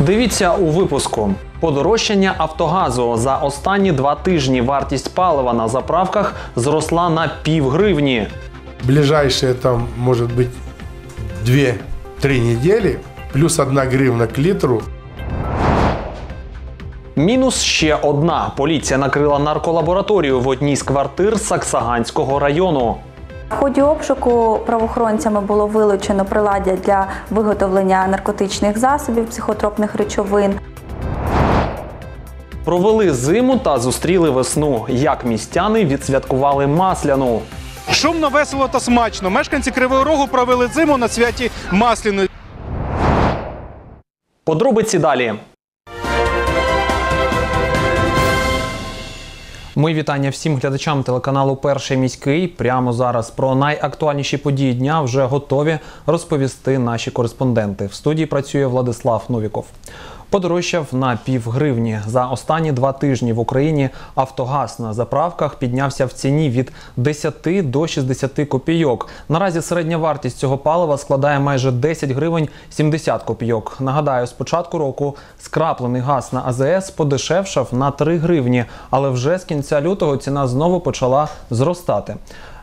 Дивіться у випуску. Подорожчання Автогазу за останні два тижні вартість палива на заправках зросла на півгривні. Ближайшие там может быть 2-3 недели, плюс 1 гривна к литру. Мінус ще одна. Поліція накрила нарколабораторію в одній з квартир Саксаганського району. В ході обшуку правоохоронцями було вилучено приладдя для виготовлення наркотичних засобів, психотропних речовин. Провели зиму та зустріли весну. Як містяни відсвяткували масляну. Шумно, весело та смачно. Мешканці Кривого Рогу провели зиму на святі Масляної. Подробиці далі. Мої вітання всім глядачам телеканалу Перший міський. Прямо зараз про найактуальніші події дня вже готові розповісти наші кореспонденти. В студії працює Владислав Новіков. Подорожчав на півгривні. За останні два тижні в Україні Автогаз на заправках піднявся в ціні від 10 до 60 копійок. Наразі середня вартість цього палива складає майже 10 гривень 70 копійок. Нагадаю, з початку року скраплений газ на АЗС подешевшав на 3 гривні, але вже з кінця лютого ціна знову почала зростати.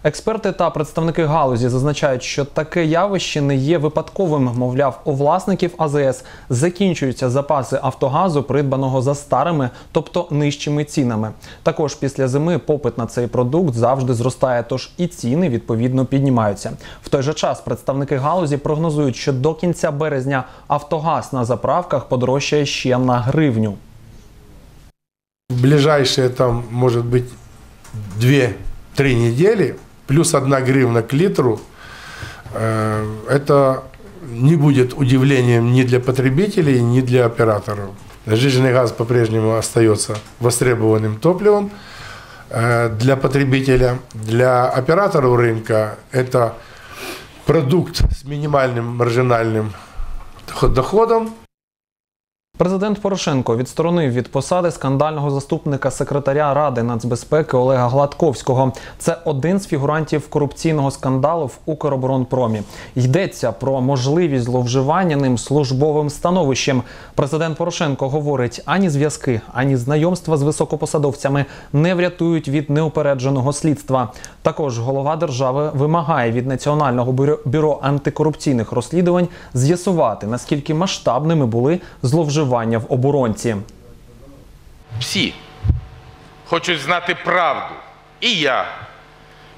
Експерти та представники галузі зазначають, що таке явище не є випадковим. Мовляв, у власників АЗС закінчуються запаси Автогазу, придбаного за старими, тобто нижчими цінами. Також після зими попит на цей продукт завжди зростає, тож і ціни відповідно піднімаються. В той же час представники галузі прогнозують, що до кінця березня Автогаз на заправках подорожчає ще на гривню. Ближайшие там может быть 2-3 недели, плюс 1 гривна к литру. Э, Это не будет удивлением ни для потребителей, ни для операторов. Жиженый газ по-прежнему остается востребованным топливом э, для потребителя. Для операторов рынка это продукт с минимальным маржинальным доход- доходом, Президент Порошенко відсторонив від посади скандального заступника секретаря Ради нацбезпеки Олега Гладковського. Це один з фігурантів корупційного скандалу в Укроборонпромі. Йдеться про можливість зловживання ним службовим становищем. Президент Порошенко говорить: ані зв'язки, ані знайомства з високопосадовцями не врятують від неупередженого слідства. Також голова держави вимагає від Національного бюро, антикорупційних розслідувань з'ясувати наскільки масштабними були зловживання в оборонці. Всі хочуть знати правду. І я,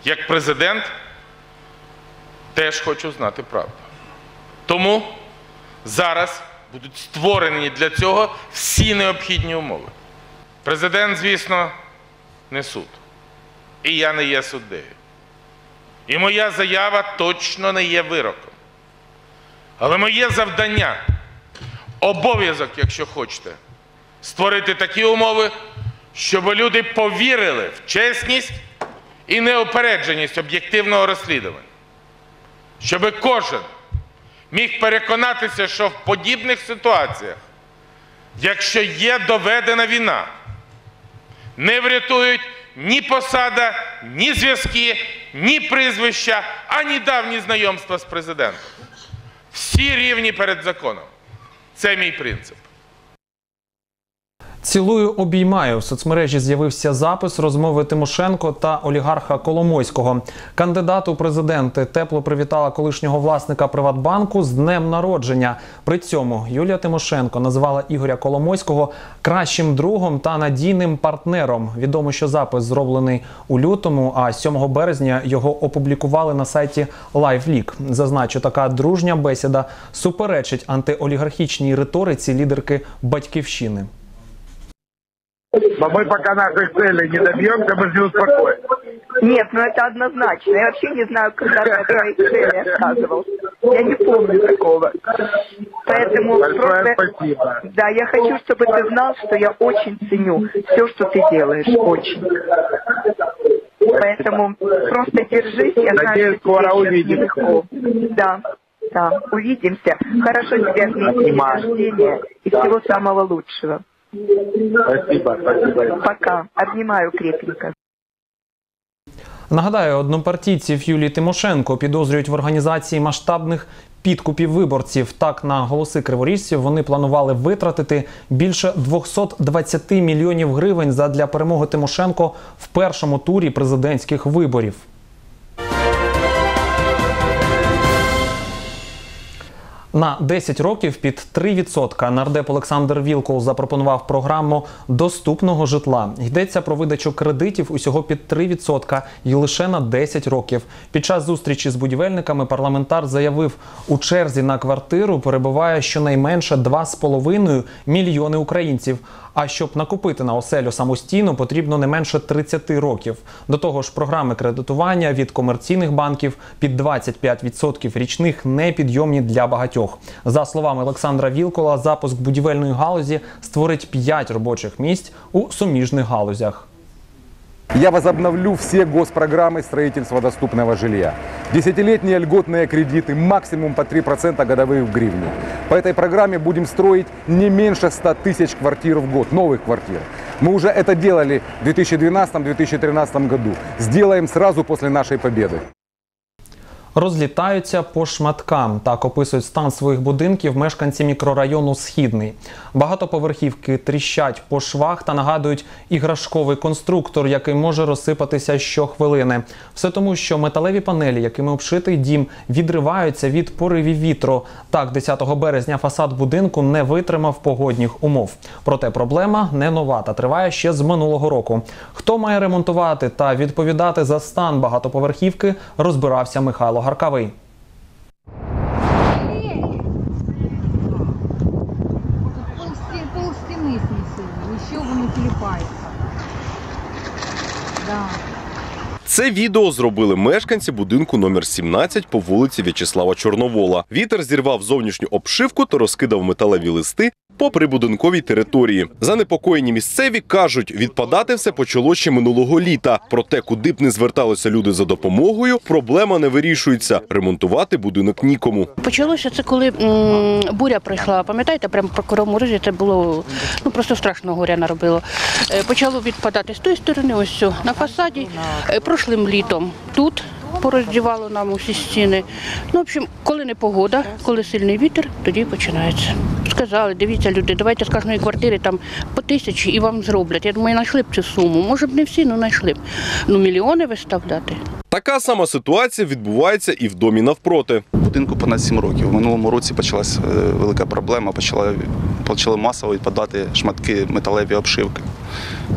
як президент, теж хочу знати правду. Тому зараз будуть створені для цього всі необхідні умови. Президент, звісно, не суд. І я не є суддею. І моя заява точно не є вироком. Але моє завдання, обов'язок, якщо хочете, створити такі умови, щоб люди повірили в чесність і неупередженість об'єктивного розслідування. Щоб кожен міг переконатися, що в подібних ситуаціях, якщо є доведена війна, не врятують ні посада, ні зв'язки, ні прізвища, ані давні знайомства з президентом. Всі рівні перед законом. Це мій принцип. Цілую обіймаю в соцмережі з'явився запис розмови Тимошенко та олігарха Коломойського. Кандидат у президенти тепло привітала колишнього власника Приватбанку з днем народження. При цьому Юлія Тимошенко назвала Ігоря Коломойського кращим другом та надійним партнером. Відомо, що запис зроблений у лютому, а 7 березня його опублікували на сайті LiveLeak. Зазначу, така дружня бесіда суперечить антиолігархічній риториці лідерки батьківщини. Но мы пока наших целей не добьемся, мы не успокоим. Нет, ну это однозначно. Я вообще не знаю, когда ты о твоей цели рассказывал. Я не помню такого. Поэтому Большое просто... спасибо. Да, я хочу, чтобы ты знал, что я очень ценю все, что ты делаешь. Очень. Поэтому просто держись. Я знаю, Надеюсь, что тебе скоро увидимся. нелегко. Да, да, увидимся. Хорошо тебя отметить день рождения и всего самого лучшего. Спасибо, спасибо. Пока. Обнимаю крепенько. Нагадаю, однопартійців Юлії Тимошенко підозрюють в організації масштабних підкупів виборців. Так, на голоси криворіжців вони планували витратити більше 220 мільйонів гривень задля перемоги Тимошенко в першому турі президентських виборів. На 10 років під 3% нардеп Олександр Вілкул запропонував програму доступного житла. Йдеться про видачу кредитів усього під 3% і лише на 10 років. Під час зустрічі з будівельниками парламентар заявив, у черзі на квартиру перебуває щонайменше 2,5 мільйони українців. А щоб накупити на оселю самостійно, потрібно не менше 30 років. До того ж, програми кредитування від комерційних банків під 25% річних непідйомні для багатьох. За словами Олександра Вілкола, запуск будівельної галузі створить 5 робочих місць у суміжних галузях. Я возобновлю все госпрограммы строительства доступного жилья. Десятилетние льготные кредиты максимум по 3% годовых в гривне. По этой программе будем строить не меньше 100 тысяч квартир в год, новых квартир. Мы уже это делали в 2012-2013 году. Сделаем сразу после нашей победы. Розлітаються по шматкам. Так описують стан своїх будинків мешканці мікрорайону Східний. Багатоповерхівки тріщать по швах та нагадують іграшковий конструктор, який може розсипатися щохвилини. Все тому, що металеві панелі, якими обшитий дім, відриваються від поривів вітру. Так, 10 березня фасад будинку не витримав погодних умов. Проте проблема не нова та триває ще з минулого року. Хто має ремонтувати та відповідати за стан багатоповерхівки, розбирався Михайло Гаркавий. Пол, тіліпається. Да. Це відео зробили мешканці будинку номер 17 по вулиці В'ячеслава Чорновола. Вітер зірвав зовнішню обшивку та розкидав металеві листи по прибудинковій території. Занепокоєні місцеві кажуть, відпадати все почало ще минулого літа. Проте, куди б не зверталися люди за допомогою, проблема не вирішується. Ремонтувати будинок нікому. Почалося це, коли буря прийшла. Пам'ятаєте, прямо по Кривому Розі це було ну просто страшного горя наробило. Е, Почало відпадати з тої сторони, ось все, на фасаді. Е, Прошлим літом тут пороздівало нам усі стіни. Ну, в общем, коли не погода, коли сильний вітер, тоді починається. Сказали, дивіться, люди, давайте з кожної квартири там по тисячі і вам зроблять. Я думаю, знайшли б цю суму. Може б не всі, але знайшли б. Ну, мільйони виставляти. Така сама ситуація відбувається і в домі навпроти. Будинку понад 7 років. У минулому році почалася е, велика проблема. Почали масово відпадати шматки металеві обшивки.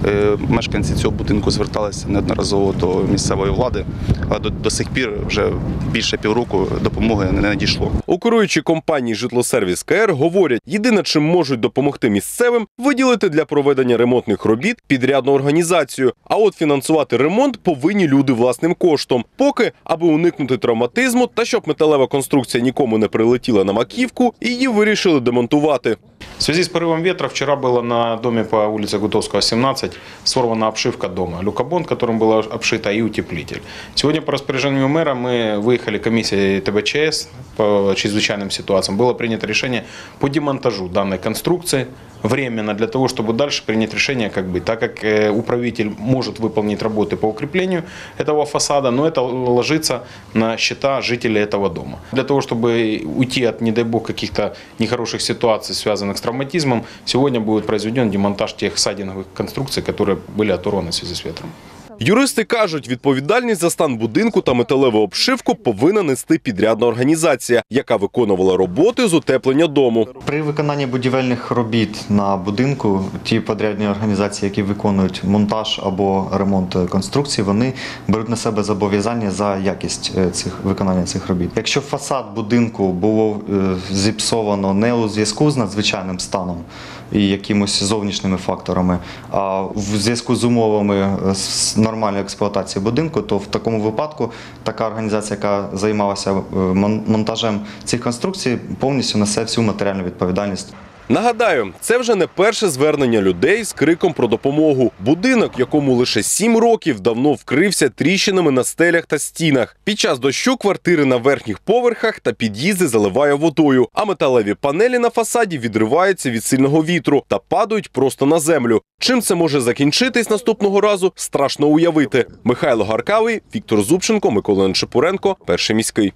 Е, Мешканці цього будинку зверталися неодноразово до місцевої влади, але до, до сих пір вже більше півроку допомоги не надійшло. У керуючій компанії Житлосервіс КР говорять, єдине, чим можуть допомогти місцевим, виділити для проведення ремонтних робіт підрядну організацію. А от фінансувати ремонт повинні люди власним коштом. Поки, аби уникнути травматизму та щоб металева конструкція нікому не прилетіла на маківку, її вирішили демонтувати. В связи с порывом ветра вчера было на доме по улице Гутовского, 17, сорвана обшивка дома. Люкобонд, которым была обшита, и утеплитель. Сегодня по распоряжению мэра мы выехали комиссией ТБЧС по чрезвычайным ситуациям. Было принято решение по демонтажу данной конструкции временно для того, чтобы дальше принять решение, как быть. Так как э, управитель может выполнить работы по укреплению этого фасада, но это ложится на счета жителей этого дома. Для того, чтобы уйти от, не дай бог, каких-то нехороших ситуаций, связанных с травматизмом, сегодня будет произведен демонтаж тех сайдинговых конструкций, которые были оторваны в связи с ветром. Юристи кажуть, відповідальність за стан будинку та металеву обшивку повинна нести підрядна організація, яка виконувала роботи з утеплення дому. При виконанні будівельних робіт на будинку ті подрядні організації, які виконують монтаж або ремонт конструкції, вони беруть на себе зобов'язання за якість е, цих виконання цих робіт. Якщо фасад будинку було е, зіпсовано не у зв'язку з надзвичайним станом і якимось зовнішніми факторами, а в зв'язку з умовами е, нормальної експлуатації будинку, то в такому випадку така організація, яка займалася е, монтажем цих конструкцій, повністю несе всю матеріальну відповідальність. Нагадаю, це вже не перше звернення людей з криком про допомогу. Будинок, якому лише сім років давно вкрився тріщинами на стелях та стінах. Під час дощу квартири на верхніх поверхах та під'їзди заливає водою, а металеві панелі на фасаді відриваються від сильного вітру та падають просто на землю. Чим це може закінчитись наступного разу, страшно уявити. Михайло Гаркавий, Віктор Зубченко, Микола Нечепуренко, перший міський.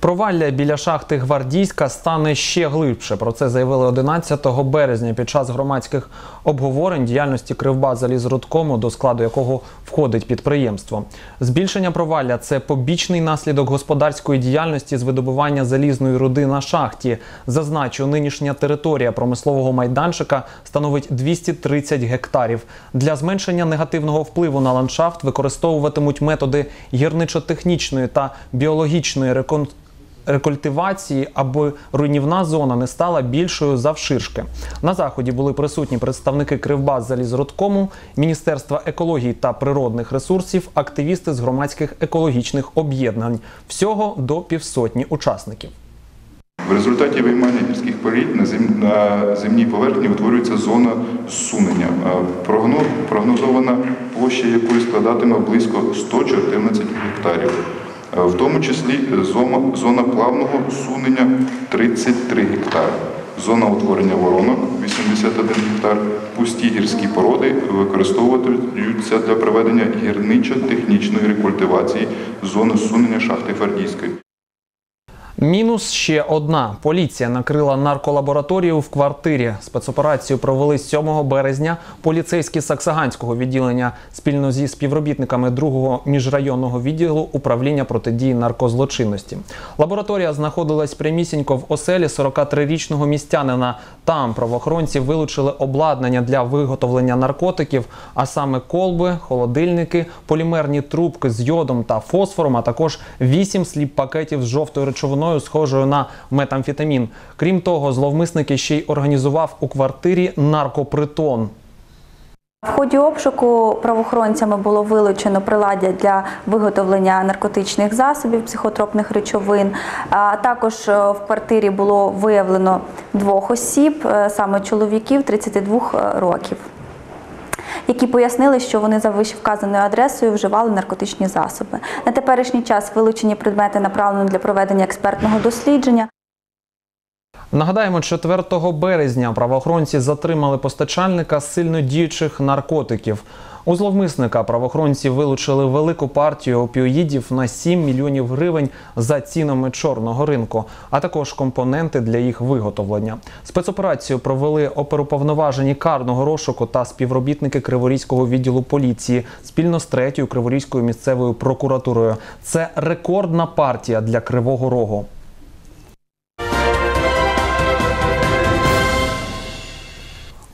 Провалля біля шахти Гвардійська стане ще глибше. Про це заявили 11 березня під час громадських обговорень діяльності Кривбазалізрудкому, до складу якого входить підприємство. Збільшення провалля це побічний наслідок господарської діяльності з видобування залізної руди на шахті. Зазначу, нинішня територія промислового майданчика становить 230 гектарів. Для зменшення негативного впливу на ландшафт використовуватимуть методи гірничо-технічної та біологічної реконструкції рекультивації, аби руйнівна зона не стала більшою завширшки. На заході були присутні представники Кривбаз залізродкому, Міністерства екології та природних ресурсів, активісти з громадських екологічних об'єднань. Всього до півсотні учасників. В результаті виймання гірських порід на, на земній поверхні утворюється зона зсунення. Прогнозована площа якої складатиме близько 114 гектарів. А В тому числі зона, зона плавного сунення 33 гектари. Зона утворення воронок 81 гектар. Пусті гірські породи використовуються для проведення гірничо-технічної рекультивації зони сунення шахти Фардійської. Мінус ще одна. Поліція накрила нарколабораторію в квартирі. Спецоперацію провели 7 березня. Поліцейські Саксаганського відділення спільно зі співробітниками другого міжрайонного відділу управління протидії наркозлочинності. Лабораторія знаходилась прямісінько в оселі 43-річного містянина. Там правоохоронці вилучили обладнання для виготовлення наркотиків, а саме колби, холодильники, полімерні трубки з йодом та фосфором, а також 8 сліп пакетів з жовтою речовиною, схожою на метамфетамін. Крім того, зловмисники ще й організував у квартирі наркопритон. В ході обшуку правоохоронцями було вилучено приладдя для виготовлення наркотичних засобів, психотропних речовин. А також е, в квартирі було виявлено двох осіб, е, саме чоловіків 32 років, які пояснили, що вони за вищевказаною адресою вживали наркотичні засоби. На теперішній час вилучені предмети направлено для проведення експертного дослідження. Нагадаємо, 4 березня правоохоронці затримали постачальника сильно діючих наркотиків. У зловмисника правоохоронці вилучили велику партію опіоїдів на 7 мільйонів гривень за цінами чорного ринку, а також компоненти для їх виготовлення. Спецоперацію провели оперуповноважені карного розшуку та співробітники Криворізького відділу поліції спільно з третьою Криворізькою місцевою прокуратурою. Це рекордна партія для Кривого Рогу.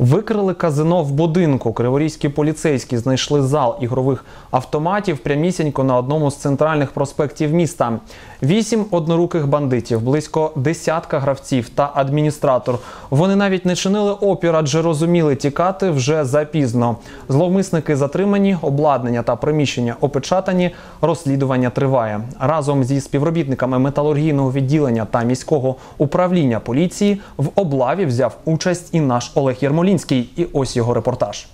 Викрили казино в будинку. Криворізькі поліцейські знайшли зал ігрових автоматів прямісінько на одному з центральних проспектів міста. Вісім одноруких бандитів, близько десятка гравців та адміністратор. Вони навіть не чинили опір, адже розуміли, тікати вже запізно. Зловмисники затримані, обладнання та приміщення опечатані. Розслідування триває. Разом зі співробітниками металургійного відділення та міського управління поліції в облаві взяв участь і наш Олег Єрмолінський. І ось його репортаж.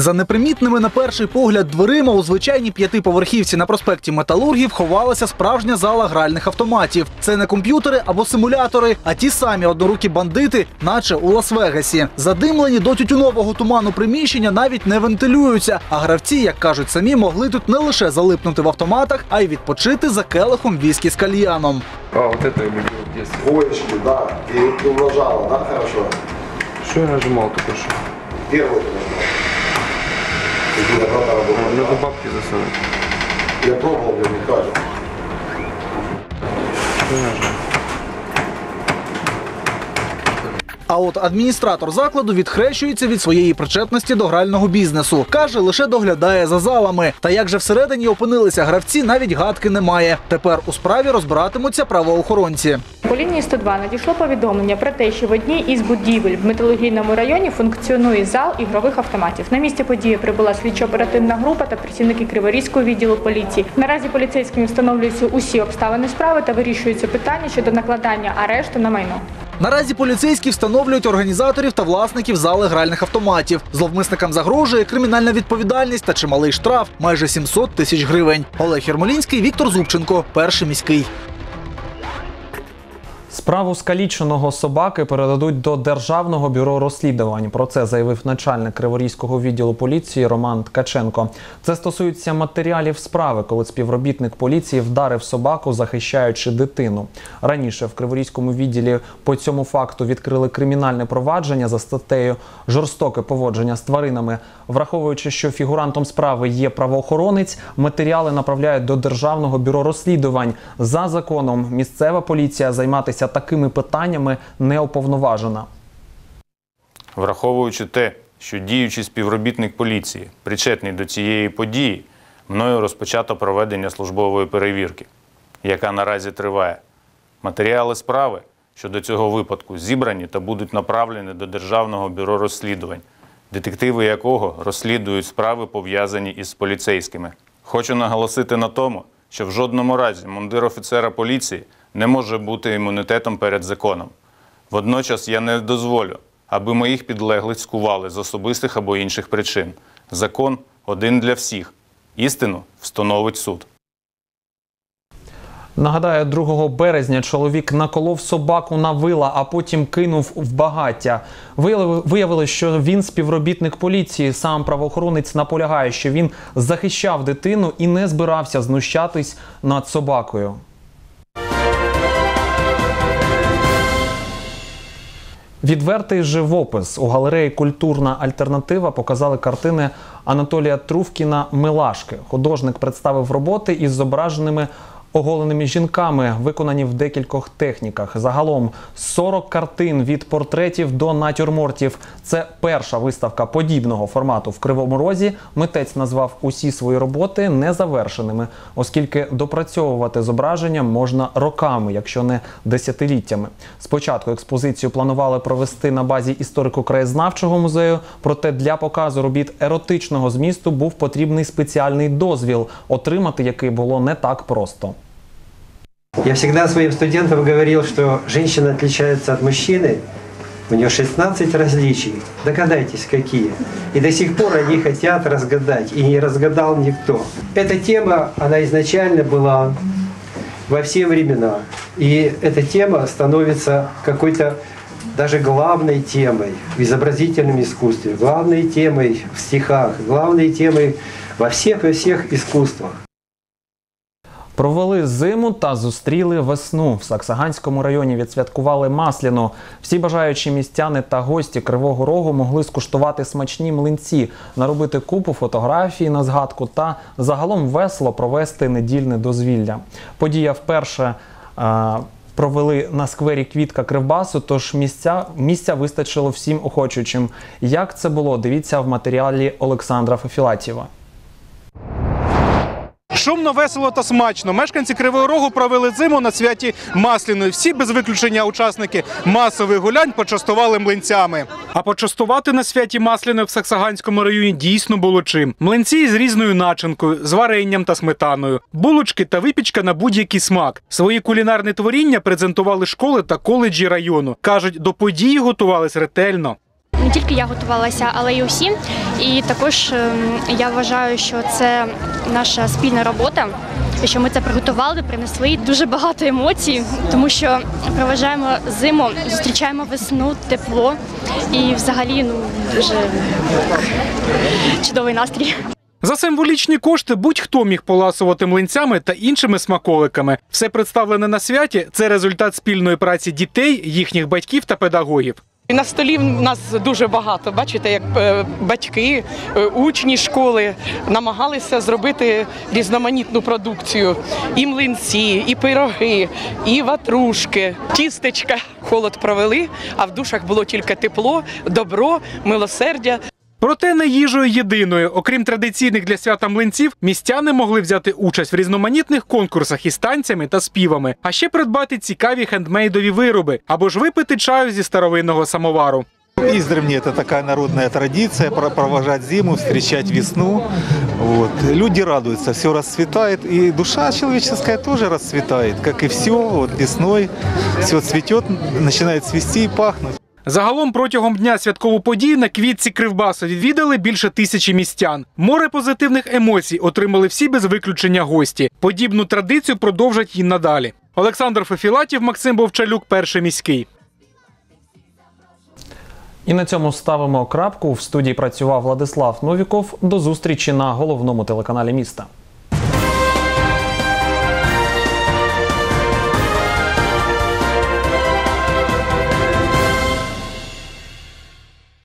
За непримітними на перший погляд дверима у звичайній п'ятиповерхівці на проспекті Металургів ховалася справжня зала гральних автоматів. Це не комп'ютери або симулятори, а ті самі однорукі бандити, наче у Лас-Вегасі. Задимлені до тютюнового туману приміщення навіть не вентилюються. А гравці, як кажуть самі, могли тут не лише залипнути в автоматах, а й відпочити за келихом віскі з кальяном. А, вот это я любил в детстве. Двоечки, да. И умножала, да, хорошо? Что я нажимал только что? Первый ты работать. Бабки засунуть. Я пробовал, я не кажется. Что я нажал? А от адміністратор закладу відхрещується від своєї причетності до грального бізнесу. Каже, лише доглядає за залами. Та як же всередині опинилися гравці, навіть гадки немає. Тепер у справі розбиратимуться правоохоронці. По лінії 102 надійшло повідомлення про те, що в одній із будівель в металургійному районі функціонує зал ігрових автоматів. На місці події прибула слідчо-оперативна група та працівники Криворізького відділу поліції. Наразі поліцейськими встановлюються усі обставини справи та вирішується питання щодо накладання арешту на майно. Наразі поліцейські встановлюють організаторів та власників зали гральних автоматів. Зловмисникам загрожує кримінальна відповідальність та чималий штраф майже 700 тисяч гривень. Олег Єрмолінський, Віктор Зубченко, перший міський. Справу скаліченого собаки передадуть до Державного бюро розслідувань. Про це заявив начальник Криворізького відділу поліції Роман Ткаченко. Це стосується матеріалів справи, коли співробітник поліції вдарив собаку, захищаючи дитину. Раніше в Криворізькому відділі по цьому факту відкрили кримінальне провадження за статтею жорстоке поводження з тваринами. Враховуючи, що фігурантом справи є правоохоронець, матеріали направляють до Державного бюро розслідувань. За законом місцева поліція займатися такими питаннями не уповноважена. Враховуючи те, що діючий співробітник поліції причетний до цієї події, мною розпочато проведення службової перевірки, яка наразі триває. Матеріали справи щодо цього випадку зібрані та будуть направлені до Державного бюро розслідувань, детективи якого розслідують справи, пов'язані із поліцейськими. Хочу наголосити на тому, що в жодному разі мундир офіцера поліції не може бути імунітетом перед законом. Водночас я не дозволю, аби моїх підлеглих скували з особистих або інших причин. Закон один для всіх. Істину встановить суд. Нагадаю, 2 березня чоловік наколов собаку на вила, а потім кинув в багаття. Вияви- Виявилось, що він співробітник поліції. Сам правоохоронець наполягає, що він захищав дитину і не збирався знущатись над собакою. Відвертий живопис у галереї Культурна альтернатива показали картини Анатолія Трувкіна Милашки. Художник представив роботи із зображеними оголеними жінками, виконані в декількох техніках. Загалом 40 картин від портретів до натюрмортів. Це перша виставка подібного формату в Кривому Розі. Митець назвав усі свої роботи незавершеними, оскільки допрацьовувати зображення можна роками, якщо не десятиліттями. Спочатку експозицію планували провести на базі історико-краєзнавчого музею, проте для показу робіт еротичного змісту був потрібний спеціальний дозвіл, отримати який було не так просто. Я всегда своим студентам говорил, что женщина отличается от мужчины. У нее 16 различий. Догадайтесь, какие. И до сих пор они хотят разгадать. И не разгадал никто. Эта тема, она изначально была во все времена. И эта тема становится какой-то даже главной темой в изобразительном искусстве, главной темой в стихах, главной темой во всех во всех искусствах. Провели зиму та зустріли весну. В Саксаганському районі відсвяткували Масляну. Всі бажаючі містяни та гості Кривого Рогу могли скуштувати смачні млинці, наробити купу фотографій на згадку та загалом весело провести недільне дозвілля. Подія вперше. е, Провели на сквері Квітка Кривбасу, тож місця, місця вистачило всім охочучим. Як це було, дивіться в матеріалі Олександра Фефілатєва. Шумно, весело та смачно. Мешканці Кривого Рогу провели зиму на святі Масляної. Всі без виключення учасники масових гулянь почастували млинцями. А почастувати на святі Масляної в Саксаганському районі дійсно було чим. Млинці з різною начинкою, з варенням та сметаною, булочки та випічка на будь-який смак. Свої кулінарні творіння презентували школи та коледжі району. кажуть, до події готувались ретельно. Не тільки я готувалася, але й усі. І також ем, я вважаю, що це наша спільна робота. Що ми це приготували, принесли дуже багато емоцій, тому що проважаємо зиму, зустрічаємо весну, тепло і взагалі ну дуже чудовий настрій. За символічні кошти будь-хто міг поласувати млинцями та іншими смаколиками. Все представлене на святі це результат спільної праці дітей, їхніх батьків та педагогів. І На столі в нас дуже багато. Бачите, як е, батьки, е, учні школи намагалися зробити різноманітну продукцію: і млинці, і пироги, і ватрушки, тістечка. Холод провели, а в душах було тільки тепло, добро, милосердя. Проте не їжею єдиною. Окрім традиційних для свята млинців, містяни могли взяти участь в різноманітних конкурсах із танцями та співами, а ще придбати цікаві хендмейдові вироби або ж випити чаю зі старовинного самовару. Издревле это такая народная традиция про- провожать зиму, встречать весну. Вот. Люди радуются, все расцветает, и душа человеческая тоже расцветает, как и все. Вот весной все цветет, начинает цвести и пахнуть. Загалом протягом дня святкову подію на квітці Кривбасу відвідали більше тисячі містян. Море позитивних емоцій отримали всі без виключення гості. Подібну традицію продовжать і надалі. Олександр Фефілатів, Максим Вовчалюк, перший міський. І на цьому ставимо крапку. В студії працював Владислав Новіков. До зустрічі на головному телеканалі міста.